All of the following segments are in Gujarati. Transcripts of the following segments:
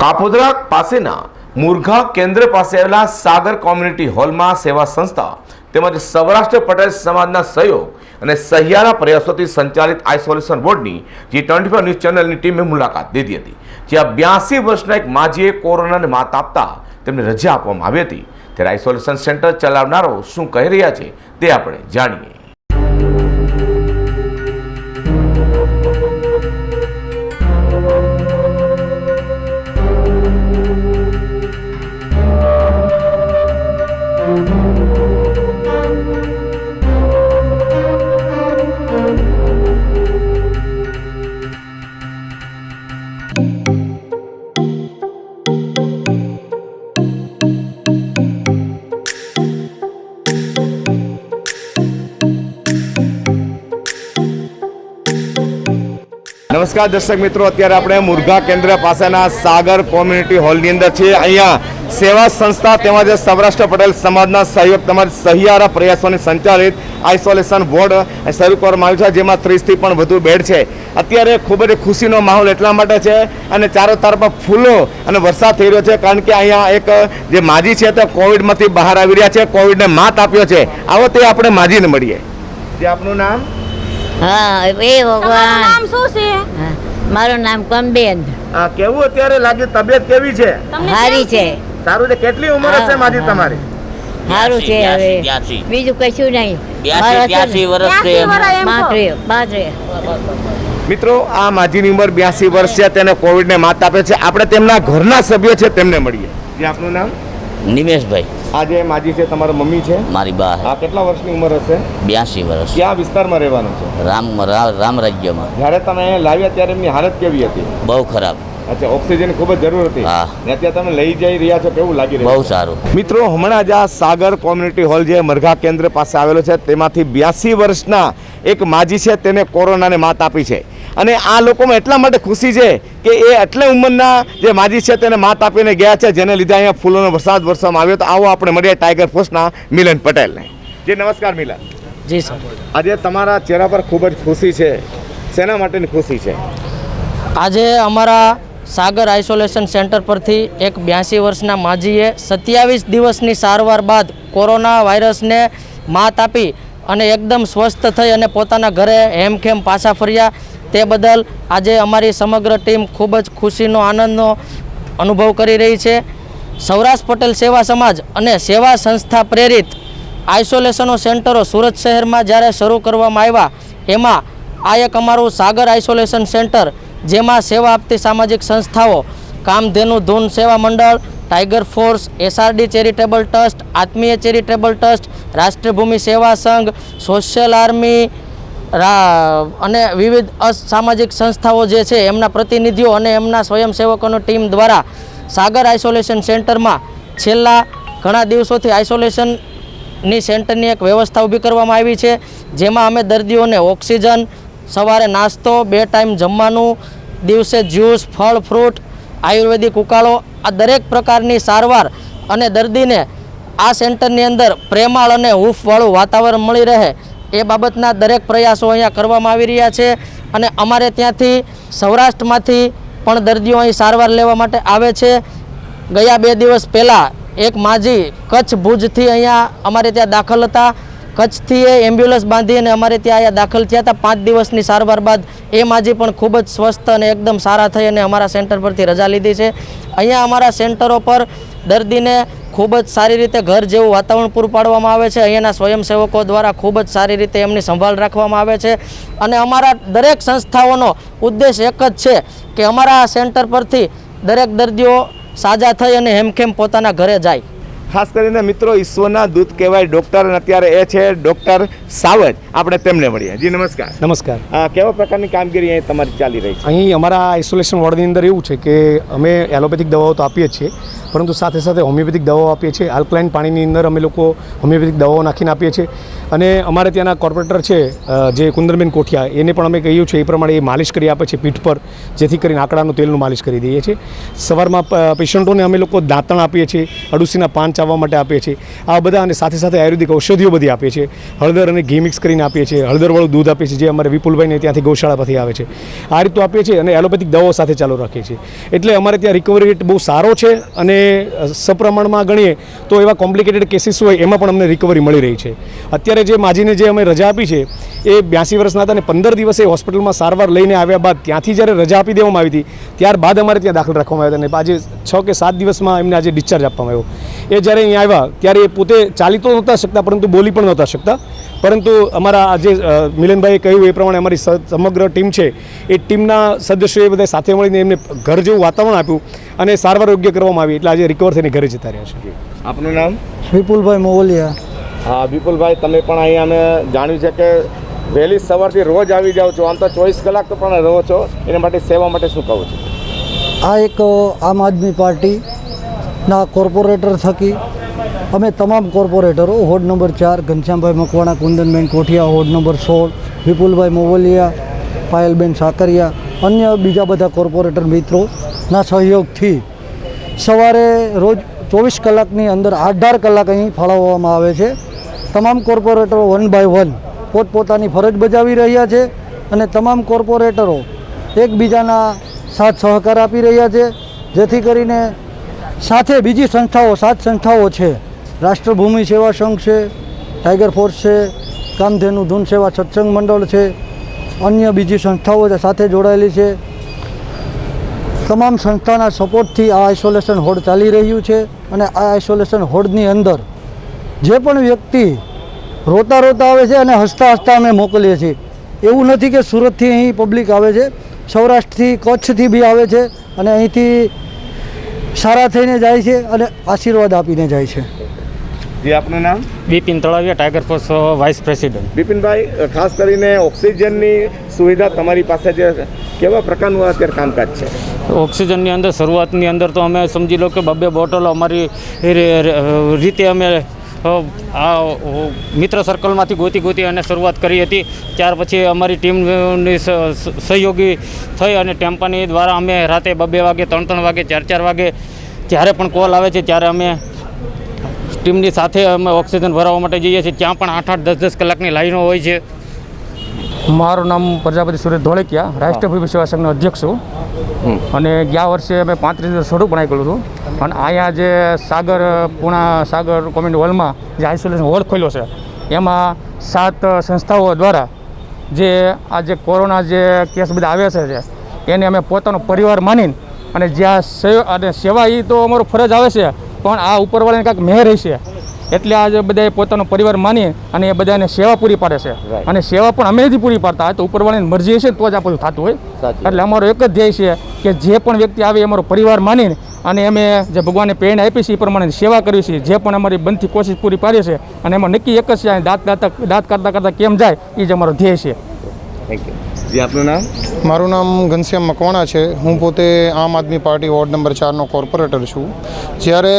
કાપોદ્રા પાસેના મુરઘા કેન્દ્ર પાસે આવેલા સાગર કોમ્યુનિટી હોલમાં સેવા સંસ્થા તેમજ સૌરાષ્ટ્ર પટેલ સમાજના સહયોગ અને સહિયારા પ્રયાસોથી સંચાલિત આઇસોલેશન બોર્ડની જે ટ્વેન્ટી ફોર ન્યૂઝ ચેનલની ટીમે મુલાકાત લીધી હતી, જ્યાં બ્યાસી વર્ષના એક માજીએ કોરોનાને માત આપતા તેમને રજા આપવામાં આવી હતી. ત્યારે આઇસોલેશન સેન્ટર ચલાવનારો શું કહી રહ્યા છે તે આપણે જાણીએ. નમસ્કાર, દર્શક મિત્રો, અત્યારે આપણે મુરઘા કેન્દ્ર પાસેના સાગર કોમ્યુનિટી હોલની અંદર છીએ. અહીંયા સેવા સંસ્થા તેમજ સૌરાષ્ટ્ર પટેલ સમાજના સહયોગ તેમજ સહિયારા પ્રયાસોની સંચાલિત આઇસોલેશન વોર્ડ શરૂ કરવામાં આવ્યું છે, જેમાં ત્રીસથી પણ વધુ બેડ છે. અત્યારે ખૂબ જ ખુશીનો માહોલ એટલા માટે છે અને ચારો તરફ ફૂલો અને વરસાદ થઈ રહ્યો છે, કારણ કે અહીંયા એક જે માજી છે તે કોવિડમાંથી બહાર આવી રહ્યા છે, કોવિડને માત આપ્યો છે. આવો તે આપણે માજીને મળીએ. જે આપનું નામ? હા એ ભગવાન. નામ શું છે? મારું નામ કમબેન. આ કેવું અત્યારે લાગ્યું તબિયત કેવી છે? સારી છે. સારું છે કેટલી ઉંમર હશે માજી તમારી? સારું છે હવે. બીજું કશું નહીં. મિત્રો આ માજીની ઉંમર બ્યાસી વર્ષ છે તેને કોવિડને માત આપે છે. આપણે તેમના ઘરના સભ્યો છે તેમને મળીએ. આપનું નામ? નિમેશભાઈ. આ જે માજી છે તમારા મમ્મી છે? મારી બા આ કેટલા વર્ષની ઉંમર હશે? બ્યાસી વર્ષ. ક્યાં વિસ્તારમાં રહેવાનું છે? રામ રામ રાજ્યમાં. જ્યારે તમે લાવ્યા ત્યારે એમની હાલત કેવી હતી? બહુ ખરાબ. અચ્છા ઓક્સિજન ખૂબ જ જરૂર હતી. હા. ને અત્યારે તમે લઈ જઈ રહ્યા છો કેવું લાગી રહ્યું બહુ સારું. મિત્રો હમણાં જ આ સાગર કોમ્યુનિટી હોલ જે મરઘા કેન્દ્ર પાસે આવેલો છે તેમાંથી બ્યાસી વર્ષના એક માજી છે તેને કોરોનાને માત આપી છે. અને આ લોકોમાં એટલા માટે ખુશી છે કે એ એટલે ઉંમરના જે માજી છે તેને માત આપીને ગયા છે જેને લીધે અહીંયા ફૂલોનો વરસાદ વરસવામાં આવ્યો તો આવો આપણે મળીએ ટાઈગર ફોર્સના મિલન પટેલને. જી નમસ્કાર મિલન. જી સર. આજે તમારા ચહેરા પર ખૂબ જ ખુશી છે. શેના માટેની ખુશી છે? આજે અમારા સાગર આઇસોલેશન સેન્ટર પરથી એક બ્યાસી વર્ષના માજીએ સત્યાવીસ દિવસની સારવાર બાદ કોરોના વાયરસને માત આપી અને એકદમ સ્વસ્થ થઈ અને પોતાના ઘરે હેમખેમ પાછા ફર્યા. તે બદલ આજે અમારી સમગ્ર ટીમ ખૂબ જ ખુશીનો, આનંદનો અનુભવ કરી રહી છે. સૌરાષ્ટ્ર પટેલ સેવા સમાજ અને સેવા સંસ્થા પ્રેરિત આઇસોલેશનો સેન્ટરો સુરત શહેરમાં જ્યારે શરૂ કરવામાં આવ્યા, એમાં આ એક અમારું સાગર આઇસોલેશન સેન્ટર, જેમાં સેવા આપતી સામાજિક સંસ્થાઓ, કામધેનુ ધૂન સેવા મંડળ Tiger Force, SRD charitable trust, Atmiya charitable trust, Rashtrabhumi સેવા સંઘ, સોશિયલ આર્મી અને વિવિધ અસામાજિક સંસ્થાઓ જે છે, એમના પ્રતિનિધિઓ અને એમના સ્વયંસેવકોની ટીમ દ્વારા સાગર આઇસોલેશન સેન્ટરમાં છેલ્લા ઘણા દિવસોથી આઇસોલેશનની સેન્ટરની એક વ્યવસ્થા ઊભી કરવામાં આવી છે, જેમાં અમે દર્દીઓને ઓક્સિજન, સવારે નાસ્તો, બે ટાઈમ જમવાનું, દિવસે જ્યુસ, ફળ, ફ્રૂટ, આયુર્વેદિક ઉકાળો, આ દરેક પ્રકારની સારવાર અને દર્દીને આ સેન્ટરની અંદર પ્રેમાળ અને હૂફવાળું વાતાવરણ મળી રહે એ બાબતના દરેક પ્રયાસો અહીંયા કરવામાં આવી રહ્યા છે અને અમારે ત્યાંથી સૌરાષ્ટ્રમાંથી પણ દર્દીઓ અહીં સારવાર લેવા માટે આવે છે. ગયા બે દિવસ પહેલાં એક માજી કચ્છ ભુજથી અહીંયા અમારે ત્યાં દાખલ હતા. કચ્છથી એ એમ્બ્યુલન્સ બાંધી અને અમારે ત્યાં અહીંયા દાખલ થયા હતા. પાંચ દિવસની સારવાર બાદ એ માજી પણ ખૂબ જ સ્વસ્થ અને એકદમ સારા થઈ અને અમારા સેન્ટર પરથી રજા લીધી છે. અહીંયા અમારા સેન્ટરો પર દર્દીને ખૂબ જ સારી રીતે ઘર જેવું વાતાવરણ પૂરું પાડવામાં આવે છે. અહીંયાના સ્વયંસેવકો દ્વારા ખૂબ જ સારી રીતે એમની સંભાળ રાખવામાં આવે છે. અને અમારા દરેક સંસ્થાઓનો ઉદ્દેશ એક જ છે કે અમારા સેન્ટર પરથી દરેક દર્દીઓ સાજા થઈ અને હેમખેમ પોતાના ઘરે જાય. ખાસ કરીને મિત્રો ઈશ્વરના દૂત કહેવાય ડૉક્ટર અને અત્યારે એ છે ડૉક્ટર સાવજ. આપણે તેમને મળીએ. જી નમસ્કાર. નમસ્કાર. આ કેવા પ્રકારની કામગીરી અહીં તમારી ચાલી રહી છે? અહીં અમારા આઇસોલેશન વોર્ડની અંદર એવું છે કે અમે એલોપેથિક દવાઓ તો આપીએ છીએ પરંતુ સાથે સાથે હોમિયોપેથિક દવાઓ આપીએ છીએ. આલ્કલાઇન પાણીની અંદર અમે લોકો હોમિયોપેથિક દવાઓ નાખીને આપીએ છીએ. અને અમારે ત્યાંના કોર્પોરેટર છે જે કુંદરબેન કોઠિયા, એને પણ અમે કહ્યું છે, એ પ્રમાણે એ માલિશ કરી આપે છે પીઠ પર, જેથી કરીને આંકડાનું તેલનું માલિશ કરી દઈએ છીએ. સવારમાં પેશન્ટોને અમે લોકો દાંતણ આપીએ છીએ અડુસીના પાન ચાવવા માટે આપીએ છીએ. આ બધા અને સાથે સાથે આયુર્વેદિક ઔષધિઓ બધી આપીએ છીએ. હળદર અને ઘી મિક્સ કરીને આપીએ છીએ. હળદરવાળું દૂધ આપીએ છીએ, જે અમારે વિપુલભાઈને ત્યાંથી ગૌશાળા પરથી આવે છે. આ રીતનું આપીએ છીએ અને એલોપેથિક દવાઓ સાથે ચાલુ રાખીએ છીએ. એટલે અમારે ત્યાં રિકવરી રેટ બહુ સારો છે અને અ, સપ્રમાણમાં ગણીએ તો એવા કોમ્પ્લિકેટેડ કેસીસ હોય એમાં પણ અમને રિકવરી મળી રહી છે. અત્યારે જે માજીને જે અમે રજા આપી છે એ બ્યાસી વર્ષના હતા અને પંદર દિવસે હોસ્પિટલમાં સારવાર લઈને આવ્યા બાદ ત્યાંથી જ્યારે રજા આપી દેવામાં આવી હતી ત્યારબાદ અમારે ત્યાં દાખલ રાખવામાં આવ્યા હતા અને આજે છ કે સાત દિવસમાં એમને આજે ડિસ્ચાર્જ આપવામાં આવ્યો. એ જ્યારે અહીંયા આવ્યા ત્યારે એ પોતે ચાલી તો નહોતા શકતા પરંતુ બોલી પણ નહોતા શકતા. પરંતુ અમારા આજે મિલનભાઈએ કહ્યું એ પ્રમાણે અમારી સ- સમગ્ર ટીમ છે એ ટીમના સદસ્યોએ બધા સાથે મળીને એમને ઘર જેવું વાતાવરણ આપ્યું અને સારવાર યોગ્ય કરવામાં આવી એટલે આજે રિકવર થઈને ઘરે જતા રહ્યા છે. આપનું નામ? વિપુલભાઈ મોવલિયા. હા વિપુલભાઈ તમે પણ અહીંયા અમે જાણ્યું છે કે વહેલી સવારથી રોજ આવી જાઓ છો. આમ તો ચોવીસ કલાક તો પણ રહો છો. એના માટે સેવા માટે શું કહો છો? આ એક આમ આદમી પાર્ટીના કોર્પોરેટર થકી અમે તમામ કોર્પોરેટરો હોડ નંબર ચાર, ઘનશ્યામભાઈ મકવાણા, કુંદનબેન કોઠિયા હોડ નંબર સોળ, વિપુલભાઈ મોવલિયા, પાયલબેન સાકરિયા, અન્ય બીજા બધા કોર્પોરેટર મિત્રોના સહયોગથી સવારે રોજ ચોવીસ કલાકની અંદર અઢાર કલાક અહીં ફાળવવામાં આવે છે. તમામ કોર્પોરેટરો વન બાય વન પોતપોતાની ફરજ બજાવી રહ્યા છે અને તમામ કોર્પોરેટરો એકબીજાના સાથ સહકાર આપી રહ્યા છે. જેથી કરીને સાથે બીજી સંસ્થાઓ, સાત સંસ્થાઓ છે. રાષ્ટ્રભૂમિ સેવા સંઘ છે ટાઈગર ફોર્સ છે કામધેનુ ધૂન સેવા સત્સંગ મંડળ છે, અન્ય બીજી સંસ્થાઓ સાથે જોડાયેલી છે. તમામ સંસ્થાના સપોર્ટથી આ આઇસોલેશન હોડ ચાલી રહ્યું છે અને આ આઇસોલેશન હોડની અંદર જે પણ વ્યક્તિ રોતા રોતા આવે છે અને હસતા હસતા અમે મોકલીએ છીએ. એવું નથી કે સુરતથી અહીં પબ્લિક આવે છે, સૌરાષ્ટ્રથી, કચ્છથી બી આવે છે અને અહીંથી સારા થઈને જાય છે અને આશીર્વાદ આપીને જાય છે. જી આપનું નામ? Bipin Talaviya Tiger Force vice president બિપિનભાઈ ખાસ કરીને ઓક્સિજનની સુવિધા તમારી પાસે જે કેવા પ્રકારનું અત્યારે કામકાજ છે? ઓક્સિજનની અંદર શરૂઆતની અંદર તો અમે સમજી લો કે બબ્બે બોટલો અમારી રીતે અમે આ મિત્ર સર્કલમાંથી ગોતી ગોતી અને શરૂઆત કરી હતી. ત્યાર પછી અમારી ટીમની સહયોગી થઈ અને ટેમ્પાની દ્વારા અમે રાતે બબે વાગે, ત્રણ ત્રણ વાગે, ચાર ચાર વાગે જ્યારે પણ કોલ આવે છે ત્યારે અમે ટીમની સાથે અમે ઓક્સિજન ભરાવવા માટે જઈએ છીએ. ત્યાં પણ આઠ આઠ, દસ દસ કલાકની લાઈનો હોય છે. મારું નામ પ્રજાપતિ સુરેશ ધોળકિયા રાષ્ટ્રીય સેવા સંઘનો અધ્યક્ષ છું. અને ગયા વર્ષે અમે પાંત્રીસ હજાર સ્વરૂપ બનાવી ગયેલું હતું. અને અહીંયા જે સાગર, પૂણા સાગર કોમ્યુનિટી હોલમાં જે આઇસોલેશન હોલ ખોલ્યો છે, એમાં સાત સંસ્થાઓ દ્વારા જે આ જે કોરોના જે કેસ બધા આવ્યા છે એને અમે પોતાનો પરિવાર માનીને અને જ્યાં સેવા અને સેવા એ તો અમારો ફરજ આવે છે, પણ આ ઉપરવાળાને કાંઈક મહેર રહી છે એટલે આજે બધાએ પોતાનો પરિવાર માની અને એ બધાને સેવા પૂરી પાડે છે. અને સેવા પણ અમે નથી પૂરી પાડતા. તો ઉપરવાળાની મરજી હશે તો જ આ બધું થતું હોય. એટલે અમારો એક જ ધ્યેય છે કે જે પણ વ્યક્તિ આવે અમારો પરિવાર માનીને અને અમે જે ભગવાને પ્રેરણા આપી છે એ પ્રમાણે સેવા કરવી છે. જે પણ અમારી બનતી કોશિશ પૂરી પાડીએ છે અને એમાં નક્કી એક જ છે દાંત દાંત દાંત કાઢતા કાઢતા કેમ જાય એ જ અમારો ધ્યેય છે. થેન્ક યુ જી, આપનું નામ? મારું નામ ઘનશ્યામ મકવાણા છે. હું પોતે Aam Aadmi Party ward number ચારનો corporator છું. જ્યારે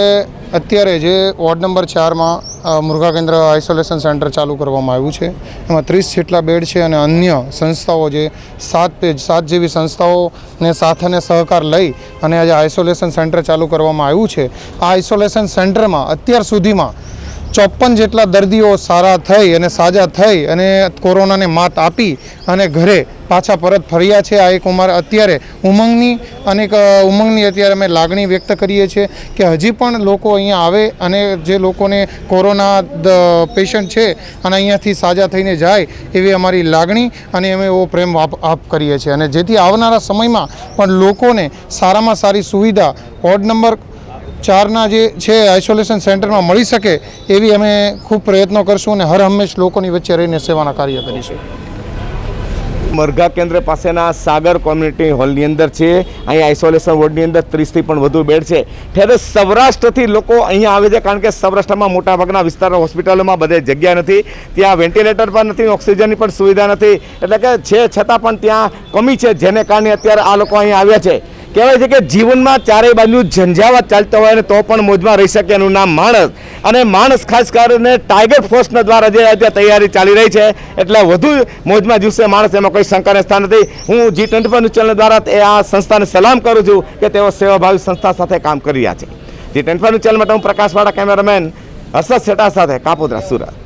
અત્યારે જે વોર્ડ નંબર ચારમાં મુર્ગા કેન્દ્ર આઇસોલેશન સેન્ટર ચાલુ કરવામાં આવ્યું છે, એમાં ત્રીસ જેટલા બેડ છે અને અન્ય સંસ્થાઓ જે સાત પેજ, સાત જેવી સંસ્થાઓને સાથેને સહકાર લઈ અને આજે આઇસોલેશન સેન્ટર ચાલુ કરવામાં આવ્યું છે. આ આઇસોલેશન સેન્ટરમાં અત્યાર સુધીમાં ચોપન જેટલા દર્દીઓ સારા થઈ અને સાજા થઈ અને કોરોનાને માત આપી અને ઘરે પાછા પરત ફર્યા છે. આ એક ઉંમર અત્યારે ઉમંગની અને ઉમંગની અત્યારે અમે લાગણી વ્યક્ત કરીએ છીએ કે હજી પણ લોકો અહીંયા આવે અને જે લોકોને કોરોના પેશન્ટ છે અને અહીંયાથી સાજા થઈને જાય એવી અમારી લાગણી અને અમે એવો પ્રેમ આપ કરીએ છીએ. અને જેથી આવનારા સમયમાં પણ લોકોને સારામાં સારી સુવિધા, વોર્ડ નંબર ચારના જે છે આઇસોલેશન સેન્ટરમાં મળી શકે એવી અમે ખૂબ પ્રયત્નો કરશું અને હર હંમેશ લોકોની વચ્ચે રહીને સેવાના કાર્ય કરીશું. મરઘા કેન્દ્ર પાસેના સાગર કોમ્યુનિટી હોલની અંદર છે. અહીંયા આઇસોલેશન વોર્ડની અંદર ત્રીસથી પણ વધુ બેડ છે. ત્યારે સૌરાષ્ટ્રથી લોકો અહીંયા આવે છે કારણ કે સૌરાષ્ટ્રમાં મોટાભાગના વિસ્તારો હોસ્પિટલોમાં બધે જગ્યા નથી. ત્યાં વેન્ટિલેટર પણ નથી, ઓક્સિજનની પણ સુવિધા નથી. એટલે કે છે, છતાં પણ ત્યાં કમી છે, જેને કારણે અત્યારે આ લોકો અહીંયા આવ્યા છે. કહેવાય છે કે જીવનમાં ચારેય બાજુ ઝંઝાવાત ચાલતો હોય અને તો પણ મોજમાં રહી શકે એનું નામ માણસ. અને માણસ ખાસ કરીને ટાઈગર ફોર્સના દ્વારા જે અત્યારે તૈયારી ચાલી રહી છે, એટલે વધુ મોજમાં જીવશે માણસ, એમાં કોઈ શંકાને સ્થાન નથી. હું જી ટ્વેન્ટી પર ચેનલ દ્વારા એ આ સંસ્થાને સલામ કરું છું કે તેઓ સેવાભાવી સંસ્થા સાથે કામ કરી રહ્યા છે. જી ટ્વેન્ટી પર ચેનલ માટે હું પ્રકાશવાળા કેમેરામેન હર્ષદ શેટા સાથે કાપોદ્રા સુરત.